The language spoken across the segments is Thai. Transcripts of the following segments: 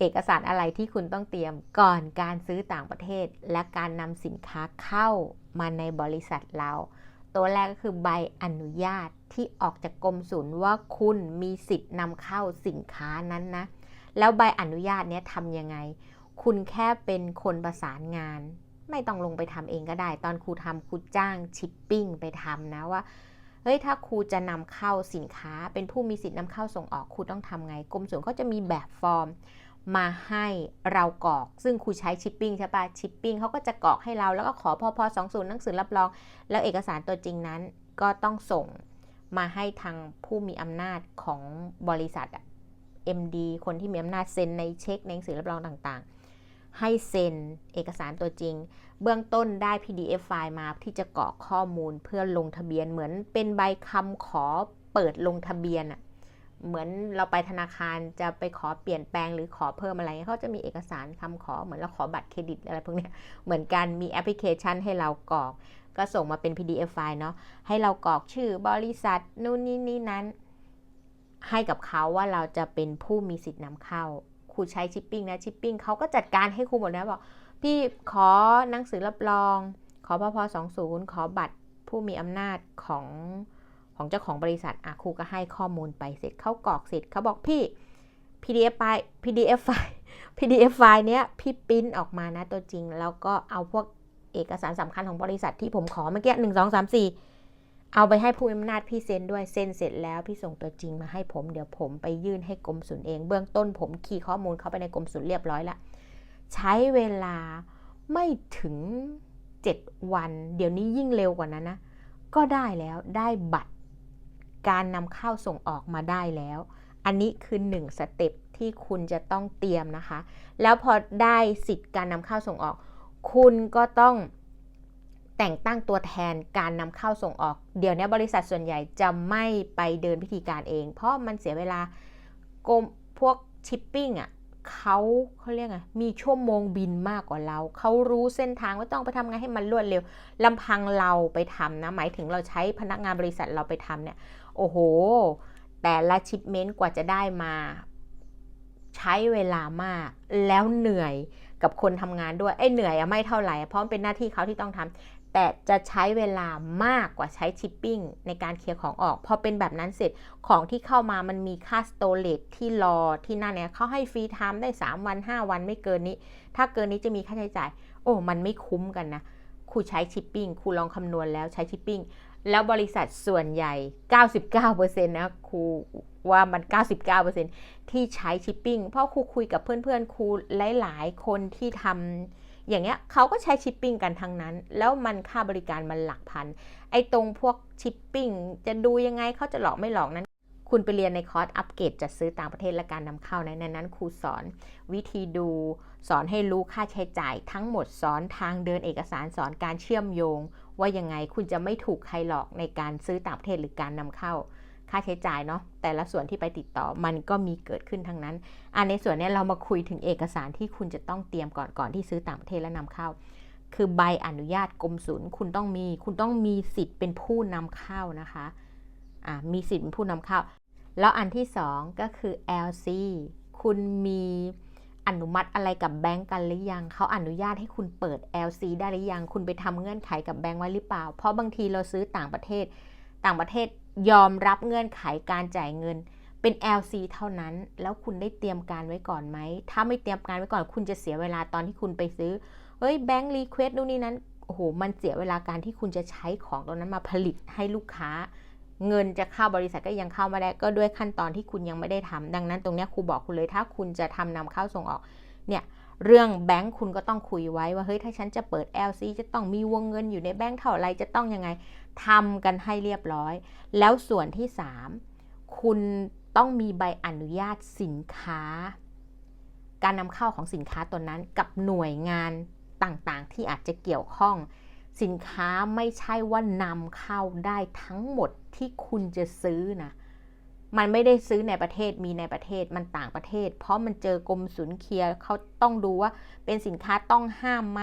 เอกสารอะไรที่คุณต้องเตรียมก่อนการซื้อต่างประเทศ และการนำสินค้าเข้ามาในบริษัทเรา ตัวแรกก็คือใบอนุญาตที่ออกจากกรมศุลว่าคุณมีสิทธิ์นำเข้าสินค้านั้นนะ แล้วใบอนุญาตเนี้ยทำยังไง คุณแค่เป็นคนประสานงาน ไม่ต้องลงไปทำเองก็ได้ ตอนครูทำครูจ้างชิปปิ้งไปทำนะว่าเฮ้ยถ้าครูจะนำเข้าสินค้า เป็นผู้มีสิทธิ์นำเข้าส่งออกครูต้องทำไงกรมศุลก็จะมีแบบฟอร์ม มาให้เรากรอก ซึ่งครูใช้ชิปปิ้งใช่ปะชิปปิ้งเขาก็จะกรอกให้เราแล้วก็ขอพอพอสองศูนย์หนังสือรับรอง แล้วเอกสารตัวจริงนั้นก็ต้องส่งมาให้ทางผู้มีอำนาจของบริษัทอะ MD คนที่มีอำนาจเซ็นในเช็คในหนังสือรับรองต่างๆ ให้เซ็นเอกสารตัวจริง เบื้องต้นได้ PDF ไฟล์มาที่จะกรอกข้อมูลเพื่อลงทะเบียนเหมือนเป็นใบคำขอเปิดลงทะเบียนอะ เหมือนเราไปธนาคารจะไปขอเปลี่ยนแปลงหรือขอเพิ่มอะไรเขาจะมีเอกสารคำขอเหมือนเราขอบัตรเครดิตอะไรพวกนี้เหมือนกันมีแอปพลิเคชันให้เรากรอก ก็ส่งมาเป็น PDF ไฟล์เนาะให้เรากรอกชื่อบริษัทนู่นนี่นี่นั้น ให้กับเขาว่าเราจะเป็นผู้มีสิทธิ์นำเข้าครูใช้ชิปปิ้งนะชิปปิ้งเขาก็จัดการให้ครูหมดนะบอกพี่ขอหนังสือรับรอง ขอพพสองศูนย์ขอบัตรผู้มีอำนาจของ ของเจ้าของบริษัทอะครูก็ให้ข้อมูลไปเสร็จเขากรอกเสร็จเขาบอกพี่ PDF ไฟล์ PDF ไฟล์ PDF ไฟล์เนี้ยพี่ปริ้นออกมานะตัวจริง แล้วก็เอาพวกเอกสารสำคัญของบริษัทที่ผมขอเมื่อกี้หนึ่งสองสามสี่เอาไปให้ผู้มีอำนาจพี่เซ็นด้วยเซ็นเสร็จแล้วพี่ส่งตัวจริงมาให้ผมเดี๋ยวผมไปยื่นให้กรมศุลเอง เบื้องต้นผมคีย์ข้อมูลเข้าไปในกรมศุลเรียบร้อยละใช้เวลาไม่ถึง 7 วัน เดี๋ยวนี้ยิ่งเร็วกว่านั้นนะ ก็ได้แล้วได้บัตร การนำเข้าส่งออกมาได้แล้ว อันนี้คือ1สเต็ปที่คุณจะต้องเตรียมนะคะ แล้วพอได้สิทธิ์การนำเข้าส่งออก คุณก็ต้องแต่งตั้งตัวแทนการนำเข้าส่งออก เดี๋ยวนี้บริษัทส่วนใหญ่จะไม่ไปเดินพิธีการเอง เพราะมันเสียเวลากรมพวกชิปปิ้งอะเขาเขาเรียกไงมีชั่วโมงบินมากกว่าเรา เขารู้เส้นทางว่าต้องไปทำไงให้มันรวดเร็วลำพังเราไปทำนะ หมายถึงเราใช้พนักงานบริษัทเราไปทำเนี่ย โอ้โห แต่ละชิปเมนต์กว่าจะได้มา ใช้เวลามาก แล้วเหนื่อยกับคนทำงานด้วยไอ้เหนื่อยอะไม่เท่าไหร่เพราะเป็นหน้าที่เขาที่ต้องทำแต่จะใช้เวลามากกว่าใช้ชิปปิ้งในการเคลียร์ของออก พอเป็นแบบนั้นเสร็จของที่เข้ามามันมีค่าสโตรเลจที่รอที่นั่นเนี่ยเขาให้ฟรีไทม์ได้ 3 วัน 5 วันไม่เกินนี้ ถ้าเกินนี้จะมีค่าใช้จ่าย โอ้ มันไม่คุ้มกันนะครูใช้ชิปปิ้งครูลองคำนวณแล้วใช้ชิปปิ้ง แล้วบริษัทส่วนใหญ่ 99%นะครูว่ามัน 99%ที่ใช้ชิปปิ้ง เพราะครูคุยกับเพื่อนๆครูหลายๆ คนที่ทำอย่างเงี้ยเขาก็ใช้ชิปปิ้งกันทั้งนั้น แล้วมันค่าบริการมันหลักพัน ไอ้ตรงพวกชิปปิ้งจะดูยังไงเขาจะหลอกไม่หลอกนั้น คุณไปเรียนในคอร์สอัปเกรดจัดซื้อต่างประเทศและการนำเข้าในนั้นครูสอน วิธีดูสอนให้รู้ค่าใช้จ่ายทั้งหมดสอนทางเดินเอกสารสอนการเชื่อมโยง ว่ายังไงคุณจะไม่ถูกใครหลอกในการซื้อต่างประเทศหรือการนำเข้า ค่าใช้จ่ายเนาะแต่ละส่วนที่ไปติดต่อมันก็มีเกิดขึ้นทั้งนั้นอันในส่วนนี้เรามาคุยถึงเอกสารที่คุณจะต้องเตรียมก่อนก่อนที่ซื้อต่างประเทศและนำเข้า คือใบอนุญาตกรมศุลคุณต้องมี คุณต้องมีสิทธิ์เป็นผู้นำเข้านะคะอ่ามีสิทธิ์เป็นผู้นำเข้า แล้วอันที่ 2 ก็คือ LC คุณมี อนุมัติอะไรกับแบงก์กันหรือยัง เขาอนุญาตให้คุณเปิด LC ได้หรือยัง คุณไปทำเงื่อนไขกับแบงก์ไว้หรือเปล่า เพราะบางทีเราซื้อต่างประเทศ ต่างประเทศยอมรับเงื่อนไขการจ่ายเงิน เป็น LC เท่านั้น แล้วคุณได้เตรียมการไว้ก่อนไหม ถ้าไม่เตรียมการไว้ก่อน คุณจะเสียเวลาตอนที่คุณไปซื้อ เฮ้ยแบงก์รีเควสนู่นนี่นั้น โอ้โห มันเสียเวลาการที่คุณจะใช้ของตรงนั้นมาผลิตให้ลูกค้า เงินจะเข้าบริษัทก็ยังเข้ามาได้ก็ด้วยขั้นตอนที่คุณยังไม่ได้ทำดังนั้นตรงนี้ครูบอกคุณเลยถ้าคุณจะทำนำเข้าส่งออกเนี่ยเรื่องแบงค์คุณก็ต้องคุยไว้ว่าเฮ้ยถ้าฉันจะเปิด LC จะต้องมีวงเงินอยู่ในแบงค์เท่าไรจะต้องยังไงทำกันให้เรียบร้อย แล้วส่วนที่ 3 คุณต้องมีใบอนุญาตสินค้า การนำเข้าของสินค้าตัวนั้นกับหน่วยงานต่างๆ ที่อาจจะเกี่ยวข้อง สินค้าไม่ใช่ว่านำเข้าได้ทั้งหมดที่คุณจะซื้อนะมันไม่ได้ซื้อในประเทศมีในประเทศมันต่างประเทศ เพราะมันเจอกรมศุลเคลียร์เขาต้องดูว่าเป็นสินค้าต้องห้ามไหม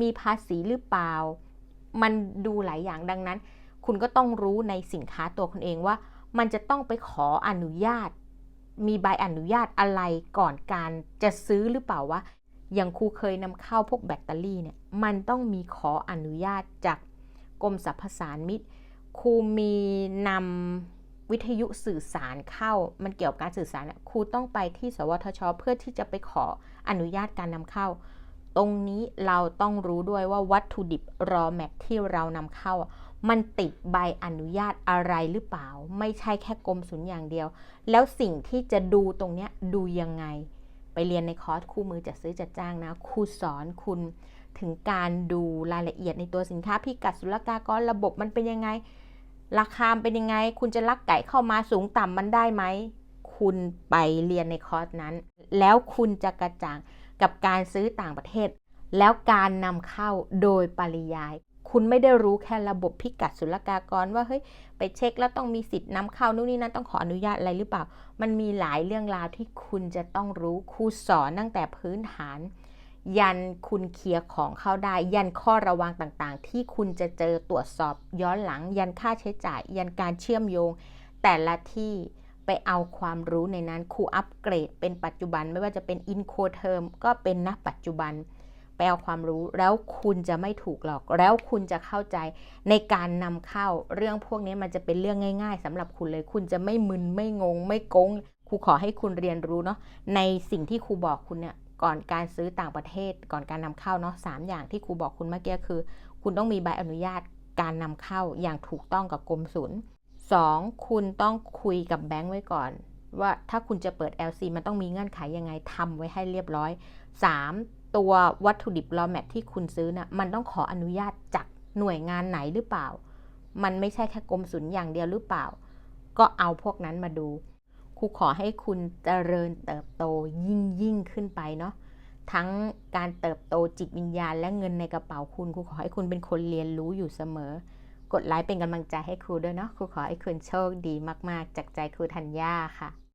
มีภาษีหรือเปล่า มันดูหลายอย่างดังนั้น คุณก็ต้องรู้ในสินค้าตัวคุณเองว่า มันจะต้องไปขออนุญาต มีใบอนุญาตอะไรก่อนการจะซื้อหรือเปล่าวะอย่างครูเคยนำเข้าพวกแบตเตอรี่เนี่ย มันต้องมีขออนุญาตจากกรมสรรพสานมิตรครูมีนำวิทยุสื่อสารเข้า มันเกี่ยวกับการสื่อสารเนี่ยครูต้องไปที่สวทช เพื่อที่จะไปขออนุญาตการนำเข้า ตรงนี้เราต้องรู้ด้วยว่าวัตถุดิบรอแมทที่เรานำเข้าอะมันติดใบอนุญาตอะไรหรือเปล่า ไม่ใช่แค่กรมศุลอย่างเดียว แล้วสิ่งที่จะดูตรงเนี้ยดูยังไง ไปเรียนในคอร์สคู่มือจัดซื้อจัดจ้างนะครูสอนคุณ ถึงการดูรายละเอียดในตัวสินค้าพิกัดศุลกากรระบบมันเป็นยังไง ราคาเป็นยังไง คุณจะลักไก่เข้ามาสูงต่ำมันได้ไหม คุณไปเรียนในคอร์สนั้น แล้วคุณจะกระจ่างกับการซื้อต่างประเทศ แล้วการนำเข้าโดยปริยาย คุณไม่ได้รู้แค่ระบบพิกัดศุลกากรว่าเฮ้ยไปเช็คแล้วต้องมีสิทธิ์นำเข้านู่นนี่นั่นต้องขออนุญาตอะไรหรือเปล่า มันมีหลายเรื่องราวที่คุณจะต้องรู้ครูสอนตั้งแต่พื้นฐาน ยันคุณเคลียร์ของเข้าได้ ยันข้อระวังต่างๆ ที่คุณจะเจอตรวจสอบย้อนหลัง ยันค่าใช้จ่าย ยันการเชื่อมโยง แต่ละที่ไปเอาความรู้ในนั้นครูอัปเกรดเป็นปัจจุบันไม่ว่าจะเป็นอินโคเทอมก็เป็นณปัจจุบันไปเอาความรู้แล้วคุณจะไม่ถูกหลอก แล้วคุณจะเข้าใจในการนำเข้าเรื่องพวกนี้มันจะเป็นเรื่องง่าย ๆสำหรับคุณเลย คุณจะไม่มึนไม่งง ไม่โกงครูขอให้คุณเรียนรู้เนาะในสิ่งที่ครูบอกคุณเนี่ย ก่อนการซื้อต่างประเทศ ก่อนการนำเข้าเนาะสามอย่างที่ครูบอกคุณเมื่อกี้คือ คุณต้องมีใบอนุญาตการนำเข้าอย่างถูกต้องกับกรมศุลสองคุณต้องคุยกับแบงค์ไว้ก่อน ว่าถ้าคุณจะเปิด LC มันต้องมีเงื่อนไขยังไงทำไว้ให้เรียบร้อย 3. ตัววัตถุดิบ raw mat ที่คุณซื้อนะ่ะมันต้องขออนุญาตจากหน่วยงานไหนหรือเปล่า มันไม่ใช่แค่กรมศุลอย่างเดียวหรือเปล่า ก็เอาพวกนั้นมาดู ครูขอให้คุณเจริญเติบโตยิ่งยิ่งขึ้นไปเนาะทั้งการเติบโตจิตวิญญาณและเงินในกระเป๋าคุณครูขอให้คุณเป็นคนเรียนรู้อยู่เสมอ กดไลค์เป็นกำลังใจให้ครูด้วยเนาะครูขอให้คุณโชคดีมาก ๆ จากใจครูธัญญาค่ะ